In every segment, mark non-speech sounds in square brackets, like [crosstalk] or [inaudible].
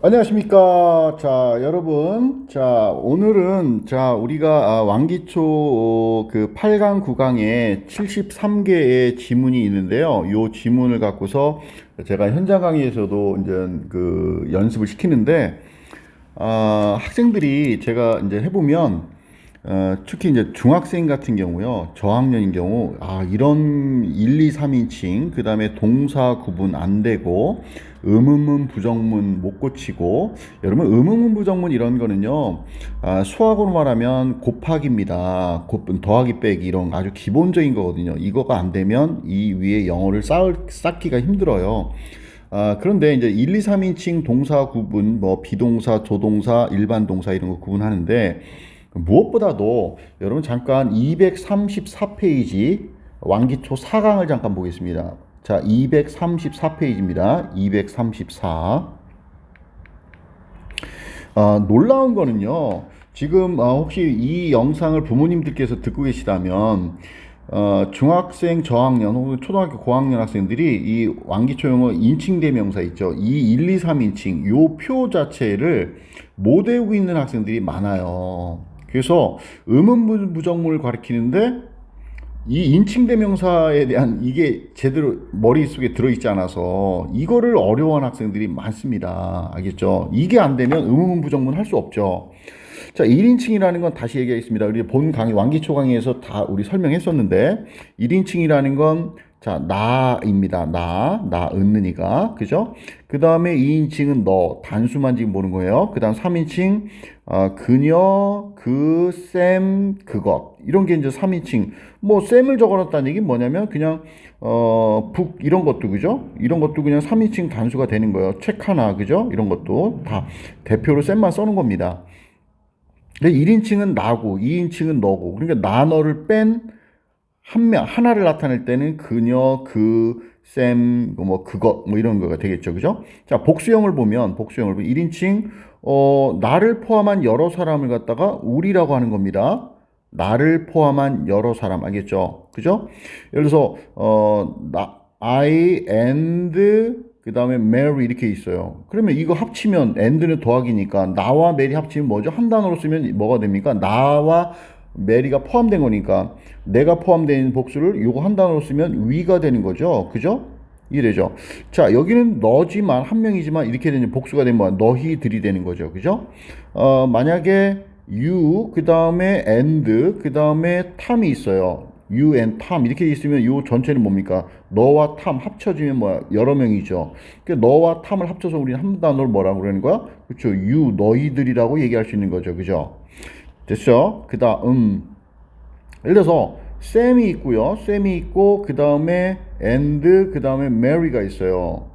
안녕하십니까. 자, 여러분. 자, 오늘은, 자, 우리가 아, 왕기초 어, 그 8강, 9강에 73개의 지문이 있는데요. 요 지문을 갖고서 제가 현장 강의에서도 이제 그 연습을 시키는데, 아, 학생들이 제가 이제 해 보면, 어, 특히 이제 중학생 같은 경우요, 저학년인 경우, 아, 이런 1, 2, 3인칭, 그 다음에 동사 구분 안 되고, 의문문, 부정문 못 고치고, 여러분, 의문문, 부정문 이런 거는요, 아, 수학으로 말하면 곱하기입니다. 곱, 더하기 빼기 이런 아주 기본적인 거거든요. 이거가 안 되면 이 위에 영어를 쌓을, 쌓기가 힘들어요. 아, 그런데 이제 1, 2, 3인칭 동사 구분, 뭐 비동사, 조동사, 일반 동사 이런 거 구분하는데 무엇보다도 여러분 잠깐 234페이지 왕기초 4강을 잠깐 보겠습니다. 자, 234페이지입니다. 234. 아, 놀라운 거는요. 지금 어, 혹시 이 영상을 부모님들께서 듣고 계시다면 어, 중학생 저학년 혹은 초등학교 고학년 학생들이 이 왕기초 영어 인칭 대명사 있죠. 이 1, 2, 3인칭 요 표 자체를 못 외우고 있는 학생들이 많아요. 그래서 의문 부정문을 가리키는데 이 인칭 대명사에 대한 이게 제대로 머릿속에 들어있지 않아서 이거를 어려워하는 학생들이 많습니다. 알겠죠? 이게 안 되면 의문 부정문 할 수 없죠. 자, 1인칭이라는 건 다시 얘기하겠습니다. 우리 본 강의, 왕기초 강의에서 다 우리 설명했었는데, 1인칭이라는 건, 자, 나입니다. 나, 나, 은는이가. 그죠? 그 다음에 2인칭은 너, 단수만 지금 보는 거예요. 그 다음 3인칭, 어, 그녀, 그, 쌤, 그것. 이런 게 이제 3인칭. 뭐, 쌤을 적어놨다는 얘기는 뭐냐면, 그냥, 어, 북, 이런 것도, 그죠? 이런 것도 그냥 3인칭 단수가 되는 거예요. 책 하나, 그죠? 이런 것도 다 대표로 쌤만 써는 겁니다. 근데 1인칭은 나고 2인칭은 너고 그러니까 나 너를 뺀 한 명 하나를 나타낼 때는 그녀 그 쌤 뭐 그것 뭐 이런 거가 되겠죠 그죠 자 복수형을 보면 복수형을 보면 1인칭 어 나를 포함한 여러 사람을 갖다가 우리라고 하는 겁니다 나를 포함한 여러 사람 알겠죠 그죠 예를 들어서 어 나 I and 그 다음에 Mary 이렇게 있어요. 그러면 이거 합치면 and는 더하기니까 나와 메리 합치면 뭐죠? 한 단어로 쓰면 뭐가 됩니까? 나와 메리가 포함된 거니까 내가 포함된 복수를 요거 한 단어로 쓰면 위가 되는 거죠. 그죠? 이래죠. 자, 여기는 너지만 한 명이지만 이렇게 되는 복수가 되면 뭐야? 너희들이 되는 거죠. 그죠? 어, 만약에 you 그 다음에 and 그 다음에 탐이 있어요. you and Tom 이렇게 있으면 요 전체는 뭡니까? 너와 탐 합쳐지면 뭐야? 여러 명이죠. 그러니까 너와 탐을 합쳐서 우리는 한 단어를 뭐라고 그러는 거야? 그렇죠. you 너희들이라고 얘기할 수 있는 거죠. 그죠? 됐죠? 그 다음 예를 들어서 쌤이 있고요. 쌤이 있고 그 다음에 and 그 다음에 Mary가 있어요.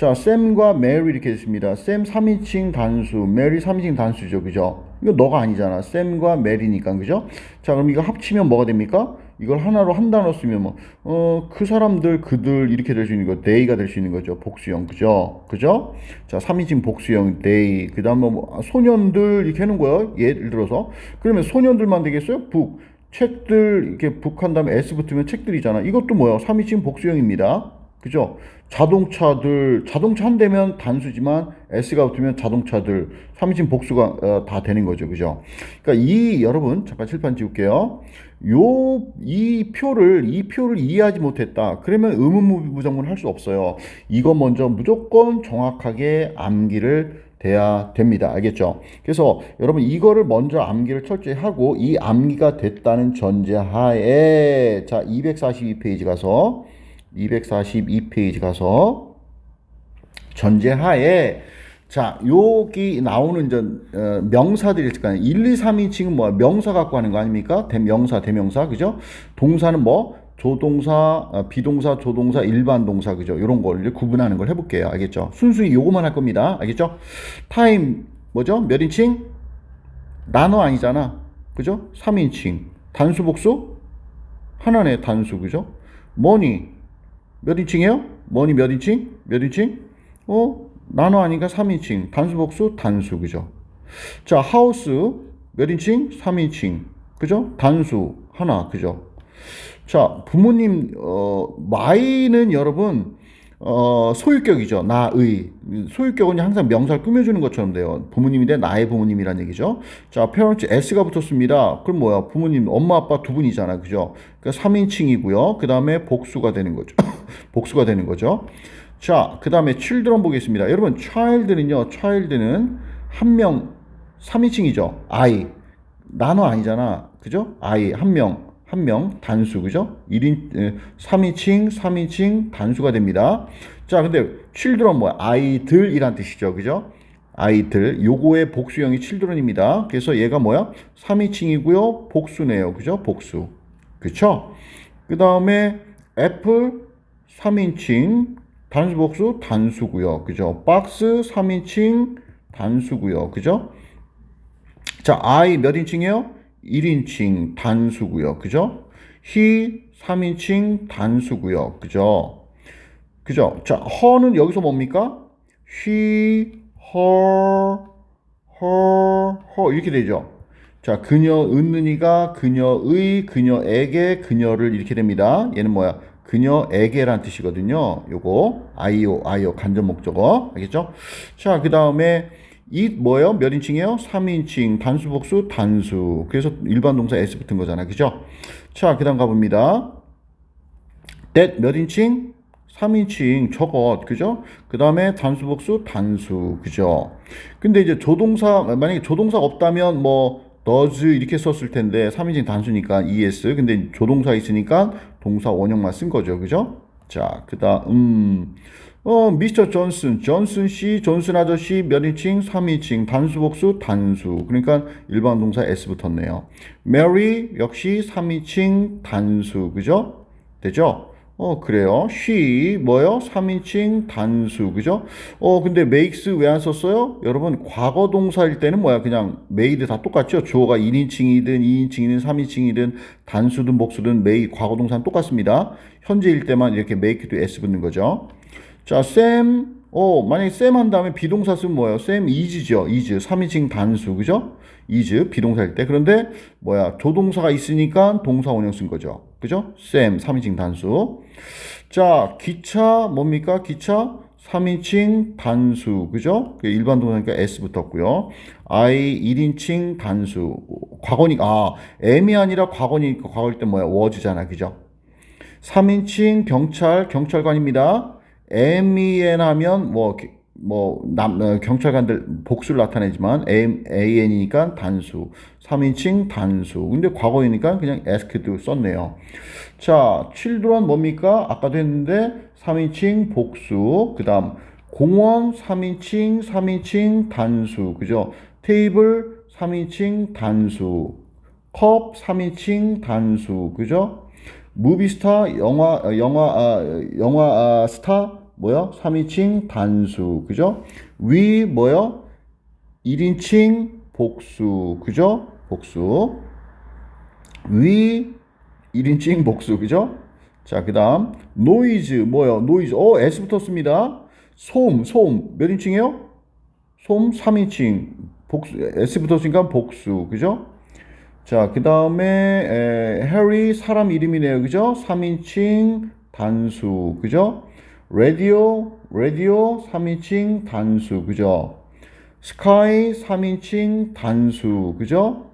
자, 쌤과 메리 이렇게 있습니다. 쌤 3인칭 단수, 메리 3인칭 단수죠. 그죠? 이거 너가 아니잖아. 쌤과 메리니까. 그죠? 자, 그럼 이거 합치면 뭐가 됩니까? 이걸 하나로 한 단어 쓰면 뭐, 어, 그 사람들, 그들 이렇게 될 수 있는 거, they가 될 수 있는 거죠. 복수형. 그죠? 그죠? 자, 3인칭 복수형, they. 그 다음 뭐, 소년들 이렇게 해놓은 거예요. 예를 들어서. 그러면 소년들만 되겠어요? 북. 책들, 이렇게 북한 다음에 S 붙으면 책들이잖아. 이것도 뭐야? 3인칭 복수형입니다. 그죠? 자동차들, 자동차 한 대면 단수지만 S가 붙으면 자동차들, 3인칭 복수가 어, 다 되는 거죠. 그죠? 그러니까 이, 여러분, 잠깐 칠판 지울게요. 요, 이 표를, 이 표를 이해하지 못했다. 그러면 의문부정문 할 수 없어요. 이거 먼저 무조건 정확하게 암기를 돼야 됩니다. 알겠죠? 그래서 여러분 이거를 먼저 암기를 철저히 하고 이 암기가 됐다는 전제하에 자 242페이지 가서 242페이지 가서 전제하에 자, 여기 나오는 저 어, 명사들이 있을 거 아니에요. 1, 2, 3인칭은 뭐 명사 갖고 하는 거 아닙니까? 대명사, 대명사, 그죠? 동사는 뭐 조동사, 어, 비동사, 조동사, 일반 동사, 그죠? 이런 걸 구분하는 걸 해볼게요. 알겠죠? 순수히 요거만 할 겁니다. 알겠죠? 타임 뭐죠? 몇 인칭? 나너 아니잖아. 그죠? 3인칭. 단수 복수? 하나네 단수, 그죠? 머니 몇 인칭이에요? 머니 몇 인칭? 몇 인칭? 어? 나눠 아니까 3인칭. 단수 복수 단수 그죠? 자, 하우스 몇 인칭? 3인칭. 그죠? 단수 하나 그죠? 자, 부모님 어 마이는 여러분 어, 소유격이죠. 나의. 소유격은 항상 명사를 꾸며주는 것처럼 돼요. 부모님인데 나의 부모님이란 얘기죠. 자, parents s가 붙었습니다. 그럼 뭐야? 부모님, 엄마, 아빠 두 분이잖아. 그죠? 그러니까 3인칭이고요. 그 다음에 복수가 되는 거죠. [laughs] 복수가 되는 거죠. 자, 그 다음에 children 보겠습니다. 여러분, child는요, child는 한 명, 3인칭이죠. I. 나너 아니잖아. 그죠? I. 한 명. 한 명 단수 그죠? 1인 3인칭 3인칭 단수가 됩니다. 자, 근데 children 뭐야? 아이들이란 뜻이죠. 그죠? 아이들 요거의 복수형이 children입니다. 그래서 얘가 뭐야? 3인칭이고요. 복수네요. 그죠? 복수. 그쵸? 그다음에 애플 3인칭 단수 복수 단수고요. 그죠? 박스 3인칭 단수고요. 그죠? 자, I 몇 인칭이에요? 1인칭 단수고요. 그죠? he 3인칭 단수고요. 그죠? 그죠? 자, her는 여기서 뭡니까? she, her, her, her 이렇게 되죠. 자, 그녀 은는이가 그녀의, 그녀에게, 그녀를 이렇게 됩니다. 얘는 뭐야? 그녀에게란 뜻이거든요. 요거 아이오, 아이오 간접 목적어 알겠죠? 자, 그 다음에 이 뭐예요? 몇 인칭이에요? 3인칭 단수 복수 단수 그래서 일반 동사 s 붙은 거잖아 그죠? 자 그다음 가 봅니다 that 몇 인칭? 3인칭 저것 그죠? 그 다음에 단수 복수 단수 그죠? 근데 이제 조동사 만약에 조동사가 없다면 뭐 does 이렇게 썼을 텐데 3인칭 단수니까 es 근데 조동사 있으니까 동사 원형만 쓴 거죠 그죠? 자 그다음 어, 미스터 존슨, 존슨 씨, 존슨 아저씨 몇 인칭? 3인칭, 단수 복수 단수. 그러니까 일반 동사 s 붙었네요. 메리 역시 3인칭 단수. 그죠? 되죠? 어, 그래요. she 뭐요? 3인칭 단수. 그죠? 어, 근데 makes 왜 안 썼어요? 여러분, 과거 동사일 때는 뭐야? 그냥 made 다 똑같죠? 주어가 1인칭이든 2인칭이든 3인칭이든 단수든 복수든 made 과거 동사는 똑같습니다. 현재일 때만 이렇게 make도 s 붙는 거죠. 자, 쌤, 어, 만약에 쌤 한 다음에 비동사 쓰면 뭐예요? 쌤 is죠. is. 3인칭 단수. 그죠? is. 비동사일 때. 그런데 뭐야? 조동사가 있으니까 동사 원형 쓴 거죠. 그죠? 쌤. 3인칭 단수. 자, 기차 뭡니까? 기차 3인칭 단수. 그죠? 일반 동사니까 s 붙었고요. I 1인칭 단수. 과거니 아, M이 아니라 과거니까 과거일 때 뭐야? was잖아. 그죠? 3인칭 경찰 경찰관입니다. MEN 하면 뭐, 뭐, 남, 어, 경찰관들 복수를 나타내지만 AN이니까 단수. 3인칭 단수. 근데 과거이니까 그냥 asked 썼네요. 자, children 뭡니까? 아까도 했는데 3인칭 복수. 그 다음, 공원 3인칭, 3인칭 단수. 그죠? 테이블 3인칭 단수. 컵 3인칭 단수. 그죠? 무비스타 영화 어, 영화 아, 영화 아, 스타 뭐요? 3인칭 단수. 그죠? 위 뭐요? 1인칭 복수. 그죠? 복수. 위 1인칭 복수. 그죠? 자, 그다음 노이즈 뭐요? 노이즈. 어, S 붙었습니다. 소음, 소음. 몇 인칭이에요? 소음 3인칭. 복수 S 붙었으니까 복수. 그죠? 자, 그 다음에 해리 사람 이름이네요. 그죠? 3인칭 단수. 그죠? 라디오, 라디오 3인칭 단수. 그죠? 스카이 3인칭 단수. 그죠?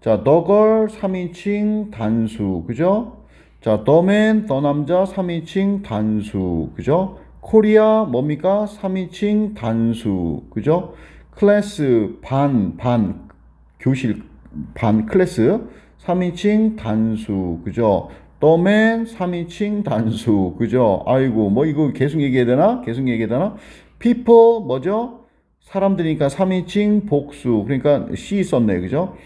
자, 더걸 3인칭 단수. 그죠? 자, 더맨, 더 남자 3인칭 단수. 그죠? 코리아 뭡니까? 3인칭 단수. 그죠? 클래스 반, 반, 교실 반 클래스 3인칭 단수 그죠? 더맨 3인칭 단수 그죠? 아이고 뭐 이거 계속 얘기해야 되나? 계속 얘기해야 되나? people 뭐죠? 사람들이니까 3인칭 복수 그러니까 she 썼네 그죠?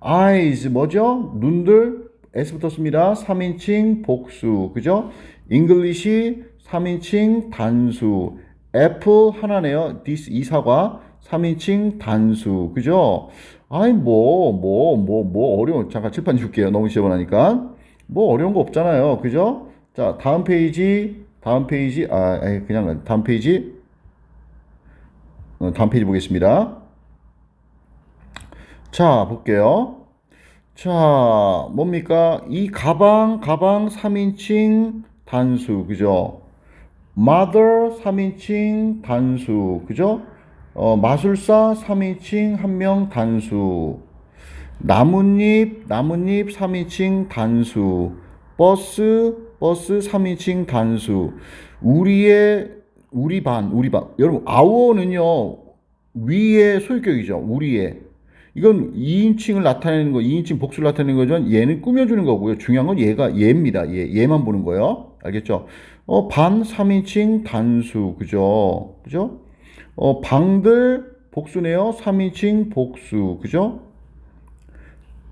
eyes 뭐죠? 눈들 s 붙었습니다 3인칭 복수 그죠? English 3인칭 단수 apple 하나네요 this 이 사과 3인칭 단수 그죠? 아이 뭐 뭐 뭐 뭐 어려운 잠깐 칠판 줄게요 너무 지저분하니까 뭐 어려운 거 없잖아요 그죠 자 다음 페이지 다음 페이지 아 에이, 그냥 다음 페이지 어, 다음 페이지 보겠습니다 자 볼게요 자 뭡니까 이 가방 가방 3인칭 단수 그죠 mother 3인칭 단수. 그죠? 어, 마술사 3인칭 한 명 단수. 나뭇잎, 나뭇잎 3인칭 단수. 버스, 버스 3인칭 단수. 우리의, 우리 반, 우리 반. 여러분, 아워는요, 위의 소유격이죠. 우리의. 이건 2인칭을 나타내는 거, 2인칭 복수를 나타내는 거죠. 얘는 꾸며주는 거고요. 중요한 건 얘가 얘입니다. 얘, 얘만 보는 거예요. 알겠죠? 어, 반 3인칭 단수. 그죠? 그죠? 어, 방들 복수네요. 3인칭 복수. 그죠?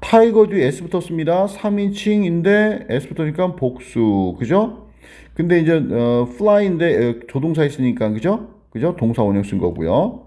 타이거 뒤에 S 붙었습니다. 3인칭인데 S 붙으니까 복수. 그죠? 근데 이제 어, fly인데 어, 조동사 있으니까 그죠? 그죠? 동사 원형 쓴 거고요.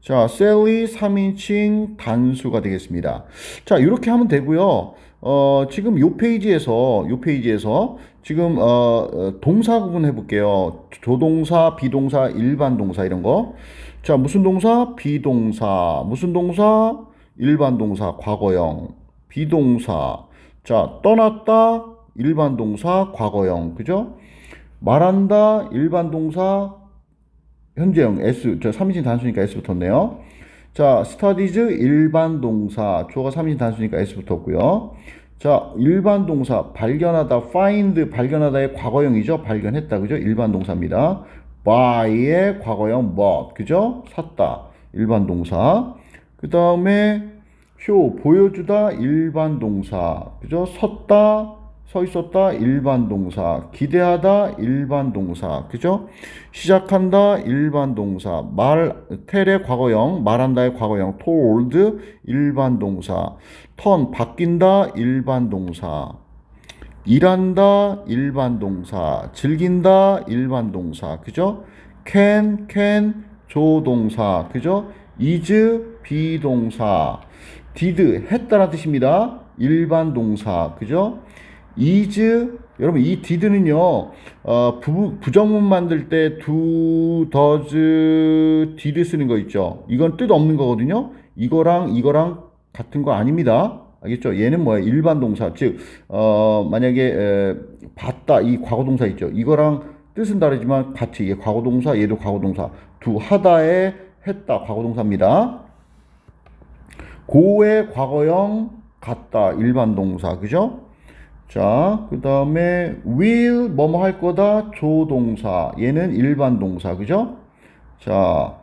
자, 셀리 3인칭 단수가 되겠습니다. 자, 이렇게 하면 되고요. 어, 지금 요 페이지에서 요 페이지에서 지금 어, 어, 동사 구분 해 볼게요. 조동사, 비동사, 일반 동사 이런 거. 자, 무슨 동사? 비동사. 무슨 동사? 일반 동사, 과거형. 비동사. 자, 떠났다. 일반 동사, 과거형. 그죠? 말한다. 일반 동사, 현재형 S 저 3인칭 단수니까 S 붙었네요. 자, studies 일반 동사 주어가 3인칭 단수니까 S 붙었고요. 자, 일반 동사 발견하다 find 발견하다의 과거형이죠. 발견했다. 그죠? 일반 동사입니다. buy의 과거형 bought. 그죠? 샀다. 일반 동사. 그 다음에 show 보여주다 일반 동사. 그죠? 섰다 서 있었다 일반 동사. 기대하다 일반 동사. 그죠? 시작한다 일반 동사. 말 텔의 과거형 말한다의 과거형. told 일반 동사. 턴 바뀐다 일반 동사. 일한다 일반 동사. 즐긴다 일반 동사. 그죠? can can 조동사. 그죠 is 비동사. did 했다는 뜻입니다. 일반 동사. 그죠? is 여러분 이 did는요 어, 부, 부정문 만들 때 do, does, did 쓰는 거 있죠? 이건 뜻 없는 거거든요. 이거랑 이거랑 같은 거 아닙니다. 알겠죠? 얘는 뭐야 일반 동사. 즉 어, 만약에 에, 봤다. 이 과거 동사 있죠? 이거랑 뜻은 다르지만 같이. 얘 과거 동사 얘도 과거 동사. do 하다에 했다. 과거 동사입니다. 고의 과거형 같다. 일반 동사. 그죠? 자, 그 다음에 will 뭐뭐 할 거다? 조동사. 얘는 일반 동사. 그죠? 자,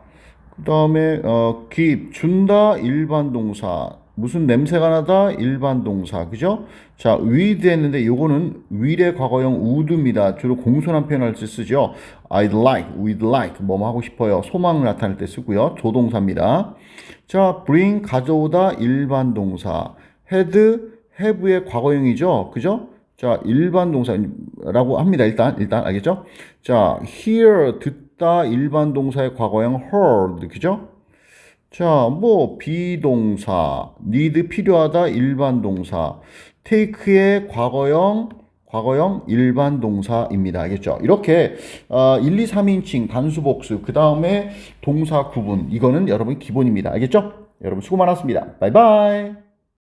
그 다음에 어, give 준다. 일반 동사 무슨 냄새가 나다 일반 동사 그죠? 자, with 했는데 요거는 will의 과거형 would입니다. 주로 공손한 표현할 때 쓰죠. I'd like, we'd like 뭐뭐 하고 싶어요. 소망을 나타낼 때 쓰고요. 조동사입니다. 자, bring 가져오다 일반 동사 had have의 과거형이죠. 그죠? 자, 일반 동사라고 합니다. 일단, 일단, 알겠죠? 자, hear, 듣다, 일반 동사의 과거형 heard, 그죠? 자, 뭐, 비동사, need, 필요하다, 일반 동사, take의 과거형, 과거형 일반 동사입니다. 알겠죠? 이렇게 어, 1, 2, 3인칭 단수 복수 그 다음에 동사 구분 이거는 여러분 기본입니다. 알겠죠? 여러분 수고 많았습니다. 바이바이.